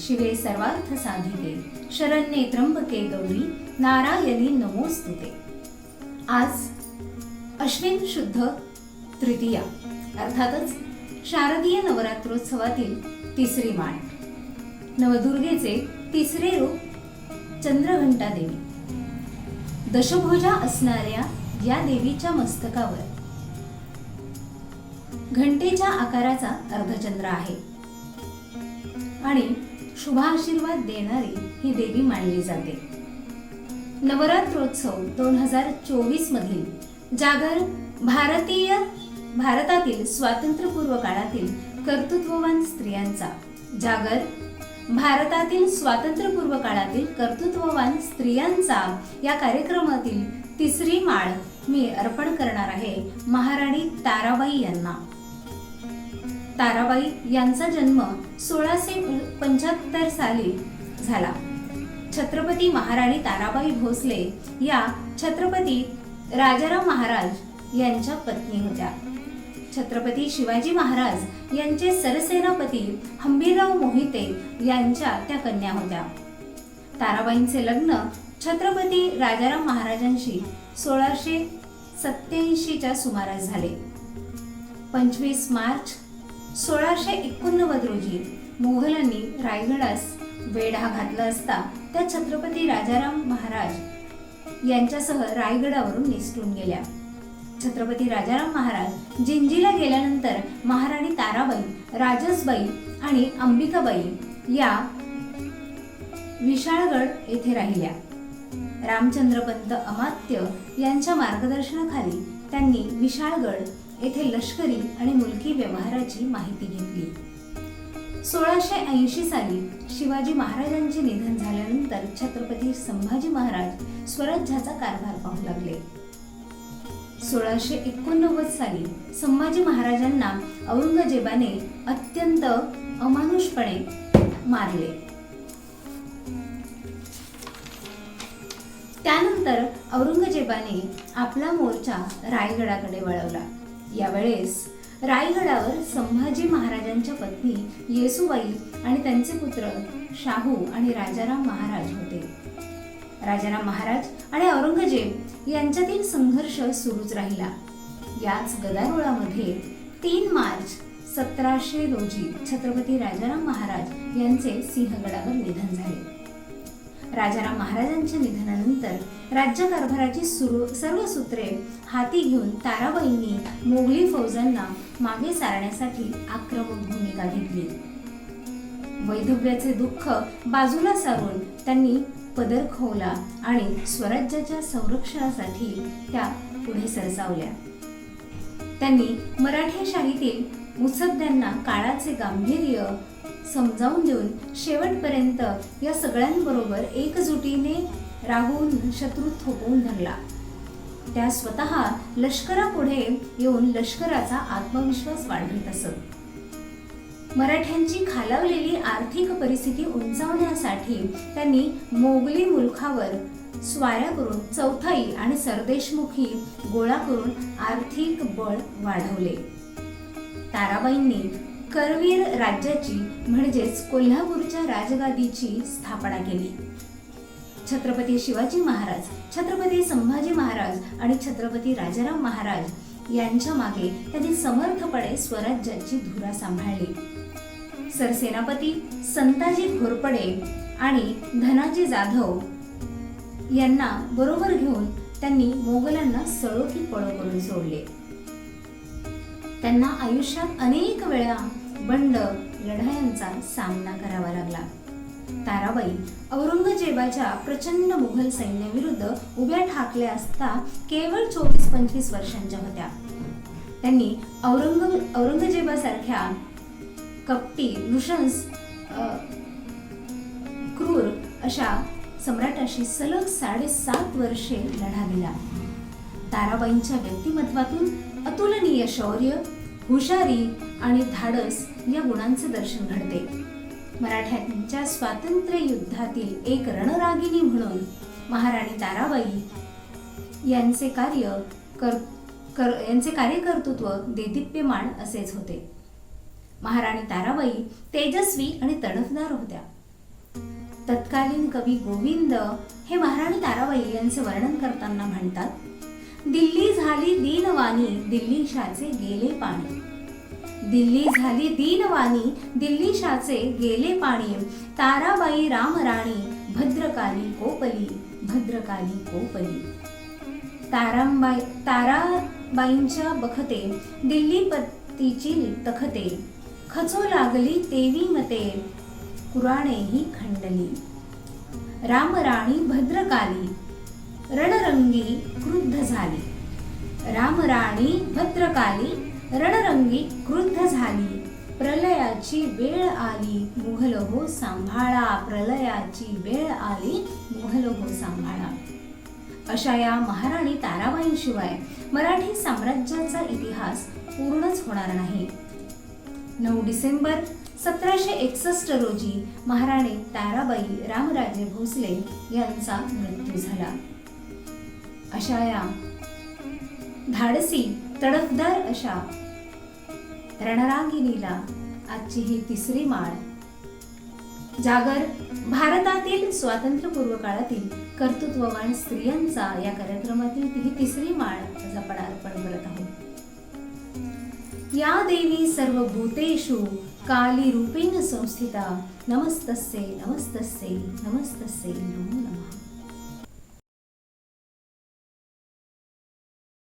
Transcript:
शिवे सर्वार्थ साधिके शरण्ये त्र्यंबके गौरी नारायणी नमोस्तुते. आज अश्विन शुद्ध तृतीया अर्थातच शारदीय नवरात्रोत्सवातील तिसरी माळ. नवदुर्गेचे तिसरे रूप चंद्रघंटा देवी. दशभुजा असणाऱ्या या देवीच्या मस्तकावर घंटेच्या आकाराचा अर्धचंद्र आहे. आणि शुभाशीर्वाद देणारी ही देवी मानली जाते. नवरात्रोत्सव दोन हजार चोवीस मधील जागर भारतीय भारतातील स्वातंत्र्यपूर्व काळातील कर्तृत्ववान स्त्रियांचा जागर भारतातील स्वातंत्र्यपूर्व काळातील कर्तृत्ववान स्त्रियांचा या कार्यक्रमातील तिसरी माळ मी अर्पण करणार आहे महाराणी ताराबाई यांना. ताराबाई यांचा जन्म सोळाशे पंच्याहत्तर साली झाला. छत्रपती महाराणी ताराबाई भोसले या छत्रपती राजाराम महाराज यांच्या पत्नी होत्या. छत्रपती शिवाजी महाराज यांचे सरसेनापती हंबीरराव मोहिते यांच्या त्या कन्या होत्या. ताराबाईंचे लग्न छत्रपती राजाराम महाराजांशी सोळाशे सत्याऐंशीच्या सुमारास झाले. पंचवीस मार्च सोळाशे एकोणनव्वद रोजी मोगलांनी रायगडास वेढा घातला असता त्या छत्रपती राजाराम महाराज यांच्यासह रायगडावरून निसटून गेल्या. छत्रपती राजाराम महाराज जिंजीला गेल्यानंतर महाराणी ताराबाई राजसबाई आणि अंबिकाबाई या विशाळगड येथे राहिल्या. रामचंद्रपंत अमात्य यांच्या मार्गदर्शनाखाली त्यांनी विशाळगड येथे लष्करी आणि मुलकी व्यवहाराची माहिती घेतली. सोळाशे ऐंशी साली शिवाजी महाराजांचे निधन झाल्यानंतर छत्रपती संभाजी महाराज स्वराज्याचा कारभार पाहू लागले. सोळाशे एकोणनव्वद साली संभाजी महाराजांना औरंगजेबाने अत्यंत अमानुषपणे मारले. त्यानंतर औरंगजेबाने आपला मोर्चा रायगडाकडे वळवला. यावेळेस रायगडावर संभाजी महाराजांच्या पत्नी येसुबाई आणि त्यांचे पुत्र शाहू आणि राजाराम महाराज होते. राजाराम महाराज आणि औरंगजेब यांच्यातील संघर्ष सुरूच राहिला. याच गदारोळामध्ये तीन मार्च सतराशे रोजी छत्रपती राजाराम महाराज यांचे सिंहगडावर निधन झाले. राजाराम महाराजांच्या निधनानंतर राज्यकारभाराची सुरू सर्व सूत्रे हाती घेऊन ताराबाईंनी मोगली फौजांना मागे सारण्यासाठी आक्रमक भूमिका घेतली. वैधव्याचे दुःख बाजूला सारून त्यांनी पदर खोवला आणि स्वराज्याच्या संरक्षणासाठी त्या पुढे सरसावल्या. त्यांनी मराठेशाहीतील मुसद्द्यांना काळाचे गांभीर्य समजावून देऊन शेवटपर्यंत या सगळ्यांबरोबर एकजुटीने राहून शत्रू थोपवून धरला. त्या स्वतः लष्करापुढे येऊन लष्कराचा आत्मविश्वास वाढवित असत. मराठ्यांची खालावलेली आर्थिक परिस्थिती उंचावण्यासाठी त्यांनी मोगली मुलखावर स्वाऱ्या करून चौथाई आणि सरदेशमुखी गोळा करून आर्थिक बळ वाढवले. ताराबाईंनी करवीर राज्याची म्हणजेच कोल्हापूरच्या राजगादीची स्थापना केली. छत्रपती शिवाजी महाराज छत्रपती संभाजी महाराज आणि छत्रपती राजाराम महाराज यांच्या मागे त्यांनी समर्थपणे स्वराज्याची धुरा सांभाळली. सरसेनापती संताजी घोरपडे आणि धनाजी जाधव यांना बरोबर घेऊन त्यांनी मोगलांना सळोखी पळो करून सोडले. त्यांना आयुष्यात अनेक वेळा बंड लढायांचा सामना करावा लागला. ताराबाई औरंगजेबाच्या प्रचंड मुघल सैन्याविरुद्ध उभ्या ठाकल्या असता केवळ चोवीस पंचवीस वर्षांच्या होत्या. त्यांनी औरंग औरंगजेबासारख्या कपटी नृशंस क्रूर अशा सम्राटाशी सलग साडेसात वर्षे लढा दिला. ताराबाईंच्या व्यक्तिमत्वातून अतुलनीय शौर्य हुशारी आणि धाडस या गुणांचे दर्शन घडते. मराठ्यांच्या स्वातंत्र्य युद्धातील एक रणरागिणी म्हणून महाराणी ताराबाई यांचे कार्य कर कर यांचे कार्यकर्तृत्व देदीप्यमान असेच होते. महाराणी ताराबाई तेजस्वी आणि तडफदार होत्या. तत्कालीन कवी गोविंद हे महाराणी ताराबाई यांचे वर्णन करताना म्हणतात दिल्ली झाली दीनवाणी दिल्ली शाचे गेले पाणी. दिल्ली झाली दीनवाणी दिल्ली शाचे गेले पाणी. ताराबाई रामराणी भद्रकाली कोपली भद्रकाली कोपली. तारांबाई ताराबाईंच्या बखते दिल्ली पत्तीची तखते. खचो लागली तेवी मते कुराणे ही खंडली. रामराणी भद्रकाली रणरंगी क्रुद्ध झाली. रामराणी भद्रकाली रणरंगी क्रुद्ध झाली. प्रलयाची वेळ आली मुघल हो सांभाळा. प्रलयाची वेळ आली मुघल हो सांभाळा. अशा या महाराणी ताराबाईंशिवाय मराठी साम्राज्याचा इतिहास पूर्णच होणार नाही. नऊ डिसेंबर सतराशे एकसष्ट रोजी महाराणी ताराबाई रामराजे भोसले यांचा मृत्यू झाला. अशा या. धाडसी तडफदार अशा. रणरांगिणीला आजची ही तिसरी माळ. जागर भारतातील स्वातंत्र्यपूर्व काळातील कर्तृत्ववान स्त्रियांचा या कार्यक्रमातील ही तिसरी माळ आज आपण अर्पण करत आहोत. या देवी सर्व भूतेषु काली रूपेण संस्थिता. नमस्तस्ये नमस्तस्ये नमस्तस्ये नमो नमः.